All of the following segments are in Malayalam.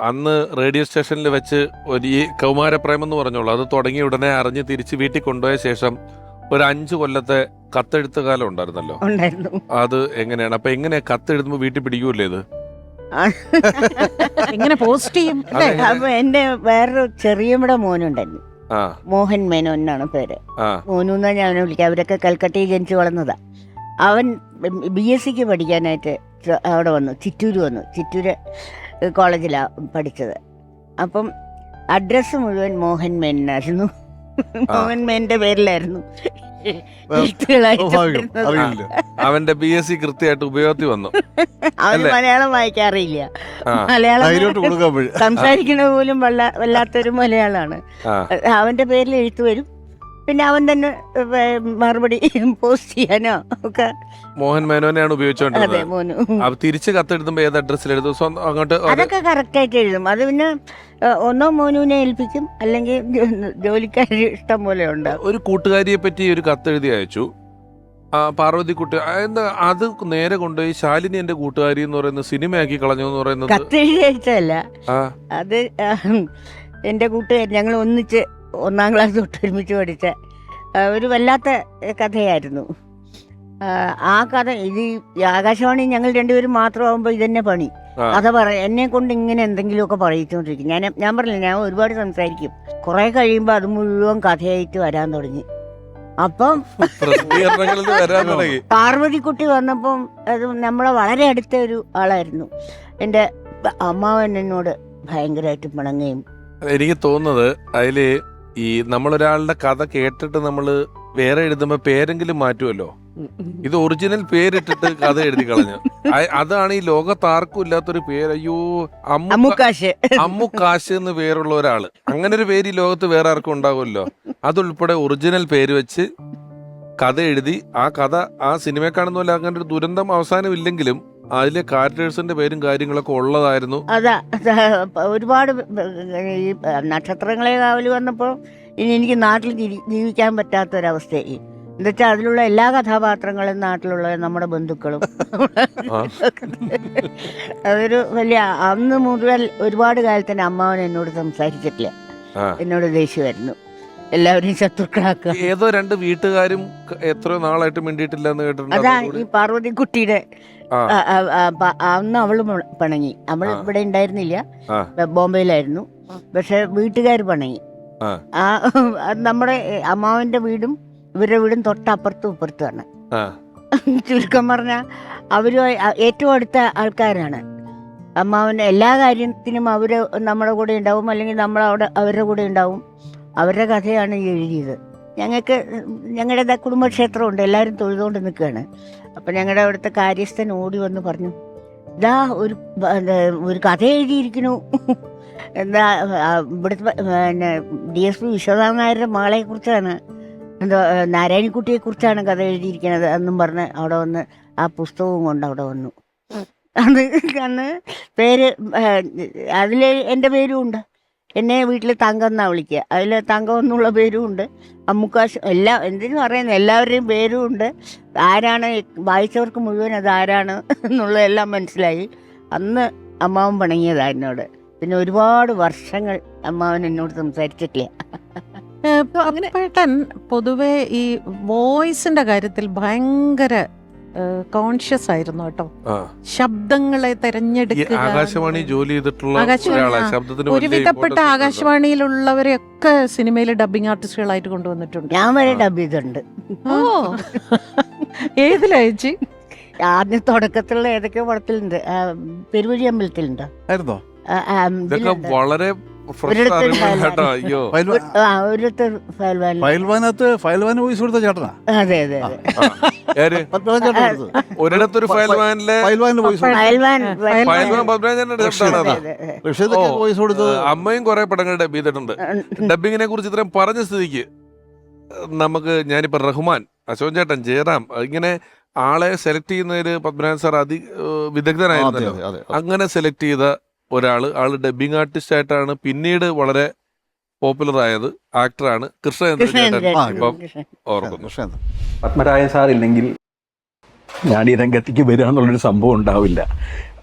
അന്ന് റേഡിയോ സ്റ്റേഷനിൽ വെച്ച് ഒരു ഈ കൗമാരപ്രേമം എന്ന് പറഞ്ഞോളൂ. അത് തുടങ്ങി ഉടനെ അറിഞ്ഞ് തിരിച്ച് വീട്ടിൽ കൊണ്ടുപോയ ശേഷം ഒരു അഞ്ചു കൊല്ലത്തെ കത്തെഴുത്ത് കാലം ഉണ്ടായിരുന്നല്ലോ. ഉണ്ടായിരുന്നു. അത് എങ്ങനെയാണ്? അപ്പൊ എങ്ങനെയാ കത്തെഴുതുമ്പോ വീട്ടിൽ പിടിക്കൂലേ ഇത്? എങ്ങനെ പോസ്റ്റ് ചെയ്യും. അപ്പൊ എന്റെ വേറൊരു ചെറിയ മോനുണ്ടായിരുന്നു. മോഹൻ മേനോൻ എന്നാണ് പേര്. മോനു എന്നാ ഞാൻ വിളിക്കുക അവരൊക്കെ കൽക്കട്ടയിൽ ജനിച്ചു വളർന്നതാ. അവൻ ബി എസ് സിക്ക് പഠിക്കാനായിട്ട് അവിടെ വന്നു. ചിറ്റൂര് വന്നു. ചിറ്റൂര് കോളേജിലാണ് പഠിച്ചത്. അപ്പം അഡ്രസ്സ് മുഴുവൻ മോഹൻ മേനായിരുന്നു മോഹൻ മേന്റെ പേരിലായിരുന്നു അവന്റെ ബി എസ് സി കൃത്യമായിട്ട് ഉപയോഗത്തിൽ വന്നു. അവന് മലയാളം വായിക്കാറില്ല. മലയാളം സംസാരിക്കണ പോലും വല്ല- വല്ലാത്തൊരു മലയാളമാണ്. അവന്റെ പേരിൽ എഴുത്തു വരും. പിന്നെ അവൻ തന്നെ മറുപടി പോസ്റ്റ് ചെയ്യാനോ ഒക്കെ. മോഹൻ മേനോനെയാണ് ഉപയോഗിച്ചുകൊണ്ടിരുന്നത് തിരിച്ച് കത്തെഴുതുമ്പോ ഏത് അഡ്രസ്സിൽ എഴുതും? അങ്ങോട്ട് അതൊക്കെ കറക്റ്റ് ആയിട്ട് എഴുതും. അത് പിന്നെ ഒന്നോ മോനുവിനെ ഏൽപ്പിക്കും. അല്ലെങ്കിൽ ജോലിക്കാർ ഇഷ്ടം പോലെ ഉണ്ട്. ഒരു കൂട്ടുകാരിയെ പറ്റി ഒരു കത്തെഴുതി അയച്ചു. ആ പാർവതി കുട്ടി എന്താ അത് നേരെ കൊണ്ടുപോയി ശാലിനി എന്റെ കൂട്ടുകാരി എന്ന് പറയുന്നത് സിനിമയാക്കി കളഞ്ഞു എന്ന് പറയുന്നത്. കത്തെഴുതി അയച്ചതല്ല. അത് എന്റെ കൂട്ടുകാരി ഞങ്ങൾ ഒന്നിച്ച് ഒന്നാം ക്ലാസ് തൊട്ട് ഒരുമിച്ച് പഠിച്ച ഒരു വല്ലാത്ത കഥയായിരുന്നു. ആ, കഥ ഇത് ആകാശവാണി ഞങ്ങൾ രണ്ടുപേരും മാത്രമാകുമ്പോൾ ഇതന്നെ പണി. കഥ പറ എന്നെ കൊണ്ട് ഇങ്ങനെ എന്തെങ്കിലുമൊക്കെ പറയിച്ചുകൊണ്ടിരിക്കും ഞാൻ ഞാൻ പറഞ്ഞില്ല ഞാൻ ഒരുപാട് സംസാരിക്കും. കുറെ കഴിയുമ്പോൾ അത് മുഴുവൻ കഥയായിട്ട് വരാൻ തുടങ്ങി. അപ്പം പാർവതിക്കുട്ടി വന്നപ്പം അത് നമ്മളെ വളരെ അടുത്ത ഒരു ആളായിരുന്നു. എന്റെ അമ്മാവൻ എന്നോട് ഭയങ്കരമായിട്ട് പിണങ്ങുകയും എനിക്ക് തോന്നുന്നത് അതിൽ ഈ നമ്മളൊരാളുടെ കഥ കേട്ടിട്ട് നമ്മൾ വേറെ എഴുതുമ്പോ പേരെങ്കിലും മാറ്റുമല്ലോ ഇത് ഒറിജിനൽ പേരിട്ടിട്ട് കഥ എഴുതി കളഞ്ഞു. അതാണ് ഈ ലോകത്ത് ആർക്കും ഇല്ലാത്തൊരു പേര്. അയ്യോ അമ്മു അമ്മുക്കാശ് അമ്മു കാശ് എന്ന് പേരുള്ള ഒരാൾ. അങ്ങനെ ഒരു പേര് ഈ ലോകത്ത് വേറെ ആർക്കും ഉണ്ടാവുമല്ലോ? അതുൾപ്പെടെ ഒറിജിനൽ പേര് വെച്ച് കഥ എഴുതി ആ കഥ ആ സിനിമയെ കാണുന്ന പോലെ അങ്ങനെ ഒരു ദുരന്തം അവസാനം ഇല്ലെങ്കിലും അതിലെ കാരക്ടേഴ്സിന്റെ പേരും കാര്യങ്ങളൊക്കെ ഉള്ളതായിരുന്നു. അതാ ഒരുപാട് ഈ നക്ഷത്രങ്ങളെ കാവൽ വന്നപ്പോൾ ഇനി എനിക്ക് നാട്ടിൽ ജീവി- ജീവിക്കാൻ പറ്റാത്തൊരവസ്ഥയായി. എന്നുവെച്ചാൽ അതിലുള്ള എല്ലാ കഥാപാത്രങ്ങളും നാട്ടിലുള്ള നമ്മുടെ ബന്ധുക്കളും. അതൊരു വലിയ അന്ന് മുതൽ ഒരുപാട് കാലത്തിന് അമ്മാവൻ എന്നോട് സംസാരിച്ചിട്ടില്ല. എന്നോട് ദേഷ്യമായിരുന്നു. എല്ലാവരും ശത്രുക്കളാക്കുക. ഏതോ രണ്ട് വീട്ടുകാരും എത്ര എത്രയോ നാളായിട്ട് മിണ്ടിയിട്ടില്ല എന്ന് കേട്ടിട്ടുണ്ട് അതാ ഈ പാർവതി കുട്ടിയുടെ ആ, ആ, ആ, പ- അന്ന് അവൾ പണങ്ങി. അവൾ ഇവിടെ ഉണ്ടായിരുന്നില്ല. ബോംബെയിലായിരുന്നു. പക്ഷെ വീട്ടുകാർ പണങ്ങി. ആ. നമ്മുടെ അമ്മാവന്റെ വീടും ഇവരുടെ വീടും തൊട്ടപ്പുറത്തും ഇപ്പുറത്തുമാണ്. ചുരുക്കം പറഞ്ഞ അവരുമായി ഏറ്റവും അടുത്ത ആൾക്കാരാണ്. അമ്മാവന്റെ എല്ലാ കാര്യത്തിനും അവർ നമ്മുടെ കൂടെ ഉണ്ടാവും. അല്ലെങ്കിൽ നമ്മൾ അവിടെ അവരുടെ കൂടെ ഉണ്ടാവും. അവരുടെ കഥയാണ് ഈ എഴുതിയത്. ഞങ്ങൾക്ക് ഞങ്ങളുടെ കുടുംബക്ഷേത്രമുണ്ട്. എല്ലാവരും തൊഴുതുകൊണ്ട് നിൽക്കുകയാണ്. അപ്പം ഞങ്ങളുടെ അവിടുത്തെ കാര്യസ്ഥൻ ഓടി വന്ന് പറഞ്ഞു ഇതാ ഒരു ഒരു കഥ എഴുതിയിരിക്കുന്നു. എന്താ ഇവിടുത്തെ പിന്നെ ഡി എസ് പി വിശ്വനാഥ നായരുടെ മകളെക്കുറിച്ചാണ് എന്തോ നാരായണിക്കുട്ടിയെക്കുറിച്ചാണ് കഥ എഴുതിയിരിക്കുന്നത് എന്നും പറഞ്ഞ് അവിടെ വന്ന് ആ പുസ്തകവും കൊണ്ട് അവിടെ വന്നു. അത് അന്ന് പേര് അതിൽ എന്റെ പേരും ഉണ്ട്. എന്നെ വീട്ടിൽ തങ്കം എന്നാ വിളിക്കുക അതിൽ തങ്കം എന്നുള്ള പേരും ഉണ്ട്. അമ്മുക്കാശ് എല്ലാ എന്തിനു പറയുന്നത് എല്ലാവരുടെയും പേരും ഉണ്ട്. ആരാണ് വായിച്ചവർക്ക് മുഴുവൻ അത് ആരാണ് എന്നുള്ളതെല്ലാം മനസ്സിലായി. അന്ന് അമ്മാവൻ പണങ്ങിയതാണ് എന്നോട്. പിന്നെ ഒരുപാട് വർഷങ്ങൾ അമ്മാവൻ എന്നോട് സംസാരിച്ചിട്ടില്ല. അങ്ങനെ പേട്ടൻ പൊതുവെ ഈ വോയിസിന്റെ കാര്യത്തിൽ ഭയങ്കര കോൺഷ്യസ് ആയിരുന്നു കേട്ടോ. ശബ്ദങ്ങളെ തെരഞ്ഞെടുക്കുക. ആകാശവാണി ജോലി ചെയ്തിട്ടുള്ള ഒരുവിധപ്പെട്ട ആകാശവാണിയിലുള്ളവരെ ഒക്കെ ആകാശവാണിയിലുള്ളവരെയൊക്കെ സിനിമയിൽ ഡബിങ് ആർട്ടിസ്റ്റുകളായിട്ട് കൊണ്ടുവന്നിട്ടുണ്ട്. ഞാൻ വരെ. ഡബ് ചെയ്തിട്ടുണ്ട്. ഓ ഏതിലാ ചേച്ചി? ആദ്യം തുടക്കത്തിലുള്ള ഏതൊക്കെ പടത്തിലുണ്ട്. പെരുവഴി അമ്പലത്തിലുണ്ട്? ആയിരുന്നോ. വളരെ ഫയൽവാനകത്ത് ഫയൽവാന് വോയിസ് കൊടുത്ത ചേട്ടനാ? അതെ അതെ ഒരിടത്തൊരു ഫയൽവാനിലെ ഫയൽവാന് വോയിസ് കൊടുത്തത്. അമ്മയും കുറെ പടങ്ങൾ ഡബ് ചെയ്തിട്ടുണ്ട് ഡബിങ്ങിനെ കുറിച്ച് ഇത്രയും പറഞ്ഞ സ്ഥിതിക്ക് നമുക്ക് ഞാനിപ്പോ റഹ്മാൻ അശോക് ചേട്ടൻ ജയറാം ഇങ്ങനെ ആളെ സെലക്ട് ചെയ്യുന്നതിൽ പത്മനാഭൻ സാർ അതി വിദഗ്ധനായിരുന്നല്ലോ. അങ്ങനെ സെലക്ട് ചെയ്ത ഒരാൾ ആൾ ഡബിങ് ആർട്ടിസ്റ്റ് ആയിട്ടാണ് പിന്നീട് വളരെ പോപ്പുലർ ആയത് ആക്ടറാണ് കൃഷ്ണചന്ദ്രൻ ഇപ്പം കൃഷ്ണൻ. ഓർക്കുന്നു. പത്മരായ പത്മരാജൻ സാർ ഇല്ലെങ്കിൽ ഞാൻ ഈ രംഗത്തേക്ക് വരിക എന്നുള്ളൊരു സംഭവം ഉണ്ടാവില്ല.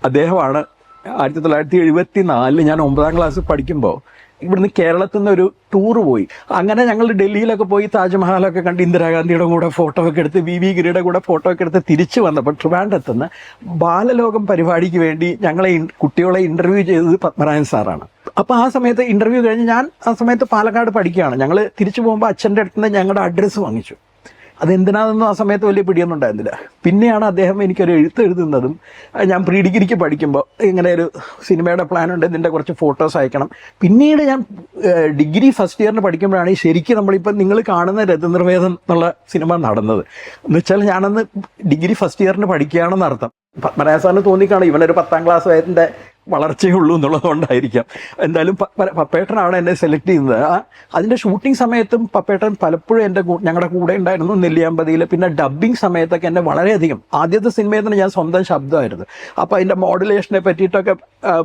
അദ്ദേഹമാണ് ആയിരത്തി തൊള്ളായിരത്തി എഴുപത്തി നാലിൽ ഞാൻ ഒമ്പതാം ക്ലാസ് പഠിക്കുമ്പോൾ ഇവിടുന്ന് കേരളത്തിൽ നിന്ന് ഒരു ടൂർ പോയി. അങ്ങനെ ഞങ്ങൾ ഡൽഹിയിലൊക്കെ പോയി താജ്മഹലൊക്കെ കണ്ട് ഇന്ദിരാഗാന്ധിയുടെ കൂടെ ഫോട്ടോ ഒക്കെ എടുത്ത് വി വി ഗിരിയുടെ കൂടെ ഫോട്ടോ ഒക്കെ എടുത്ത് തിരിച്ചു വന്നപ്പോൾ ട്രിവാൻഡ്രത്ത് നിന്ന് ബാലലോകം പരിപാടിക്ക് വേണ്ടി ഞങ്ങളെ കുട്ടികളെ ഇന്റർവ്യൂ ചെയ്തത് പത്മനാഭൻ സാറാണ്. അപ്പോൾ ആ സമയത്ത് ഇന്റർവ്യൂ കഴിഞ്ഞ് ഞാൻ ആ സമയത്ത് പാലക്കാട് പഠിക്കുകയാണ്. ഞങ്ങൾ തിരിച്ചു പോകുമ്പോൾ അച്ഛന്റെ അടുത്ത് നിന്ന് ഞങ്ങളുടെ അഡ്രസ്സ് വാങ്ങിച്ചു. അത് അതെന്തിനാണെന്നും ആ സമയത്ത് വലിയ പിടിയൊന്നും ഉണ്ടായിരുന്നില്ല. പിന്നെയാണ് അദ്ദേഹം എനിക്കൊരു എഴുത്ത് എഴുതുന്നതും ഞാൻ പ്രീ ഡിഗ്രിക്ക് പഠിക്കുമ്പോൾ ഇങ്ങനെ ഒരു സിനിമയുടെ പ്ലാൻ ഉണ്ട് ഇതിന്റെ കുറച്ച് ഫോട്ടോസ് അയക്കണം. പിന്നീട് ഞാൻ ഡിഗ്രി ഫസ്റ്റ് ഇയറിന് പഠിക്കുമ്പോഴാണ് ഈ ശരിക്കും നമ്മളിപ്പോൾ നിങ്ങൾ കാണുന്ന രഥനിർവേദം എന്നുള്ള സിനിമ നടന്നത്. എന്ന് വെച്ചാൽ ഞാനന്ന് ഡിഗ്രി ഫസ്റ്റ് ഇയറിന് പഠിക്കുകയാണെന്ന് അർത്ഥം പത്മനാഭ സാറിന് തോന്നിക്കാണും ഇവനൊരു പത്താം ക്ലാസ് വയതിന്റെ വളർച്ചയേ ഉള്ളൂ എന്നുള്ളതുകൊണ്ടായിരിക്കാം. എന്തായാലും പപ്പേട്ടനാണ് എന്നെ സെലക്ട് ചെയ്യുന്നത്. ആ അതിന്റെ ഷൂട്ടിംഗ് സമയത്തും പപ്പേട്ടൻ പലപ്പോഴും എന്റെ ഞങ്ങളുടെ കൂടെ ഉണ്ടായിരുന്നു നെല്ലിയാമ്പതിയിൽ പിന്നെ ഡബ്ബിംഗ് സമയത്തൊക്കെ എന്നെ വളരെയധികം ആദ്യത്തെ സിനിമയിൽ തന്നെ ഞാൻ സ്വന്തം ശബ്ദമായിരുന്നു. അപ്പോൾ അതിന്റെ മോഡുലേഷനെ പറ്റിയിട്ടൊക്കെ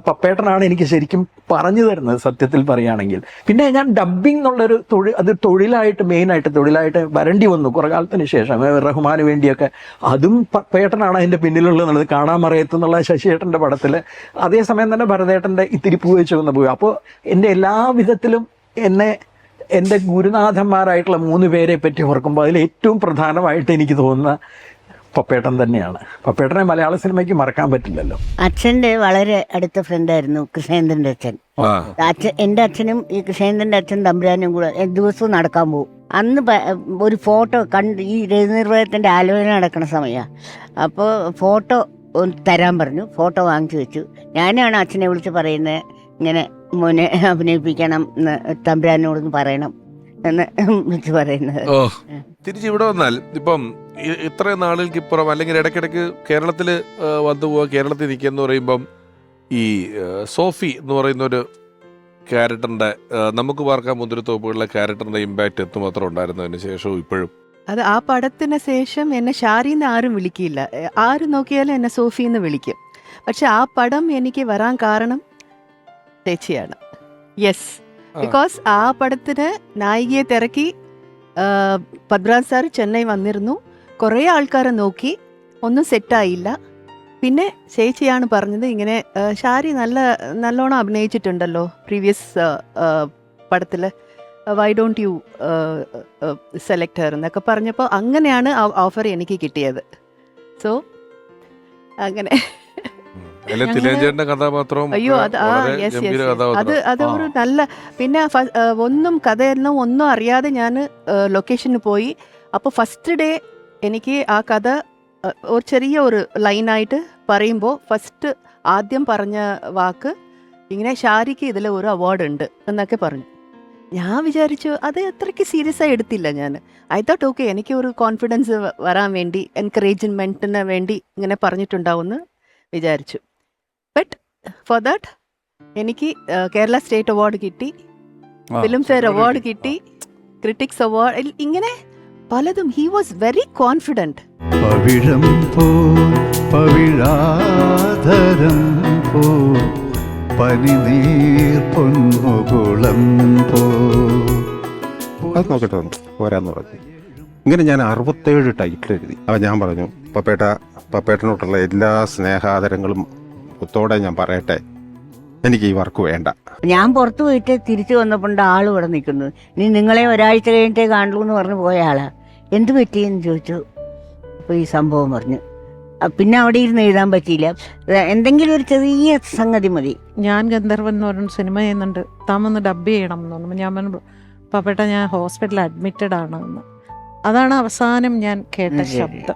പപ്പേട്ടനാണ് എനിക്ക് ശരിക്കും പറഞ്ഞു തരുന്നത് സത്യത്തിൽ പറയുകയാണെങ്കിൽ. പിന്നെ ഞാൻ ഡബ്ബിംഗ് എന്നുള്ളൊരു തൊഴിൽ അത് തൊഴിലായിട്ട് മെയിനായിട്ട് തൊഴിലായിട്ട് വരേണ്ടി വന്നു കുറേ കാലത്തിന് ശേഷം. റഹ്മാന് വേണ്ടിയൊക്കെ. അതും പപ്പേട്ടനാണ് അതിന്റെ പിന്നിലുള്ളത് കാണാൻ മറയത്ത് എന്നുള്ള ശശിയേട്ടന്റെ പടത്തിൽ അതേസമയം തന്നെ ഭരതേട്ടന്റെ ഇത്തിരി പൂ വെച്ച് വന്ന പോയി അപ്പോൾ എന്റെ എല്ലാ വിധത്തിലും എന്നെ എന്റെ ഗുരുനാഥന്മാരായിട്ടുള്ള മൂന്ന് പേരെ പറ്റി ഓർക്കുമ്പോൾ അതിൽ ഏറ്റവും പ്രധാനമായിട്ട് എനിക്ക് തോന്നുന്ന പപ്പേട്ടൻ തന്നെയാണ്. പപ്പേട്ടനെ മലയാള സിനിമയ്ക്ക് മറക്കാൻ പറ്റില്ലല്ലോ. അച്ഛന്റെ വളരെ അടുത്ത ഫ്രണ്ടായിരുന്നു കൃഷ്ണേന്ദ്രന്റെ അച്ഛൻ. ആ. അച്ഛൻ എന്റെ അച്ഛനും ഈ കൃഷ്ണേന്ദ്രന്റെ അച്ഛൻ തമ്പുരാനും കൂടെ ദിവസവും നടക്കാൻ പോകും. അന്ന് ഒരു ഫോട്ടോ കണ്ട് ഈ രജനിർവഹത്തിന്റെ ആലോചന നടക്കുന്ന സമയമാണ്. അപ്പോൾ ഫോട്ടോ തരാൻ പറഞ്ഞു. ഫോട്ടോ വാങ്ങിച്ചു വെച്ചു. ഞാനാണ് അച്ഛനെ വിളിച്ച് പറയുന്നത് ഇങ്ങനെ മോനെ അഭിനയിപ്പിക്കണം എന്ന് തമ്പുരാനോടൊന്ന് പറയണം എന്ന് വിളിച്ച് പറയുന്നത്. തിരിച്ച് ഇവിടെ വന്നാൽ ഇപ്പം ഇത്ര നാളുകൾക്ക് ഇപ്പുറം അല്ലെങ്കിൽ ഇടയ്ക്കിടയ്ക്ക് കേരളത്തിൽ വന്നു പോവുക കേരളത്തിൽ നിൽക്കുക എന്ന് പറയുമ്പം ഈ സോഫി എന്ന് പറയുന്ന ഒരു ക്യാരക്ടറിന്റെ നമുക്ക് പാർക്കാൻ മുന്തിരിത്തോപ്പുകളിലെ ക്യാരക്ടറിന്റെ ഇമ്പാക്ട് എത്തുമാത്രം ഉണ്ടായിരുന്നതിന് ശേഷവും ഇപ്പോഴും. അത് ആ പടത്തിന് ശേഷം എന്നെ ഷാരിന്ന് ആരും വിളിക്കില്ല. ആരും നോക്കിയാലും എന്നെ സോഫിന്ന് വിളിക്കും. പക്ഷെ ആ പടം എനിക്ക് വരാൻ കാരണം ചേച്ചിയാണ്. യെസ് ബിക്കോസ് ആ പടത്തിന് നായികയെ തിരക്കി ആ, സാർ ചെന്നൈ വന്നിരുന്നു. കുറേ ആൾക്കാരെ നോക്കി. ഒന്നും സെറ്റായില്ല പിന്നെ ചേച്ചിയാണ് പറഞ്ഞത് ഇങ്ങനെ ഷാരി നല്ല നല്ലോണം അഭിനയിച്ചിട്ടുണ്ടല്ലോ പ്രീവിയസ് പടത്തിൽ why don't you select her എന്നൊക്കെ പറഞ്ഞപ്പോൾ അങ്ങനെയാണ് ആ ഓഫർ എനിക്ക് കിട്ടിയത്. സോ അങ്ങനെ. കഥാപാത്രവും അയ്യോ അത് ആ യെസ് യെസ് അത് അതൊരു അത് ഒരു നല്ല പിന്നെ ഒന്നും കഥയെന്ന ഒന്നും അറിയാതെ ഞാൻ ലൊക്കേഷന് പോയി. അപ്പോൾ ഫസ്റ്റ് ഡേ എനിക്ക് ആ കഥ ഒരു ചെറിയ ഒരു ലൈനായിട്ട് പറയുമ്പോൾ ഫസ്റ്റ് ആദ്യം പറഞ്ഞ വാക്ക് ഇങ്ങനെ ഷാരിക്ക് ഇതിൽ ഒരു അവാർഡ് ഉണ്ട് എന്നൊക്കെ പറഞ്ഞു. ഞാൻ വിചാരിച്ചു അത് അത്രയ്ക്ക് സീരിയസ് ആയി എടുത്തില്ല ഞാൻ ഐ തോട്ട് ഓക്കെ എനിക്ക് ഒരു കോൺഫിഡൻസ് വരാൻ വേണ്ടി എൻകറേജ്മെന്റിന് വേണ്ടി ഇങ്ങനെ പറഞ്ഞിട്ടുണ്ടാവുമെന്ന് വിചാരിച്ചു. ബട്ട് ഫോർ ദാറ്റ് എനിക്ക് കേരള സ്റ്റേറ്റ് അവാർഡ് കിട്ടി. ഫിലിം ഫെയർ അവാർഡ് കിട്ടി. ക്രിട്ടിക്സ് അവാർഡ് ഇങ്ങനെ പലതും ഹി വാസ് വെരി കോൺഫിഡന്റ് പവിഴം പോ പവിഴാധരം പോ പനിനീർ പൊന്മുകുളം പോ. അത് നോക്കട്ടെ വന്നു പോരാന്ന് പറഞ്ഞു. ഇങ്ങനെ ഞാൻ അറുപത്തേഴ് ടൈറ്റിൽ എഴുതി. അപ്പം ഞാൻ പറഞ്ഞു പപ്പേട്ട പപ്പേട്ടനോട്ടുള്ള എല്ലാ സ്നേഹാദരങ്ങളും ഒത്തോടെ ഞാൻ പറയട്ടെ. എനിക്ക് ഈ വർക്ക് വേണ്ട. ഞാൻ പുറത്തു പോയിട്ട് തിരിച്ചു വന്നപ്പോണ്ട് ആൾ ഇവിടെ നിൽക്കുന്നു ഇനി നിങ്ങളെ ഒരാഴ്ച കഴിഞ്ഞിട്ടേ കാണുള്ളൂ എന്ന് പറഞ്ഞു പോയ ആളാ. എന്ത് പറ്റിയെന്ന് ചോദിച്ചു. അപ്പോൾ ഈ സംഭവം പറഞ്ഞു. പിന്നെ അവിടെ ഇരുന്ന് എഴുതാൻ പറ്റിയില്ല. എന്തെങ്കിലും ഒരു ചെറിയ സംഗതി മതി. ഞാൻ ഗന്ധർവൻ എന്ന് പറഞ്ഞ സിനിമ ചെയ്യുന്നുണ്ട്. താൻ ഒന്ന് ഡബ് ചെയ്യണം എന്ന് പറഞ്ഞു. ഞാൻ പറഞ്ഞു പപ്പേട്ട ഞാൻ ഹോസ്പിറ്റലിൽ അഡ്മിറ്റഡ് ആണ് എന്ന് അതാണ് അവസാനം ഞാൻ കേട്ട ശബ്ദം.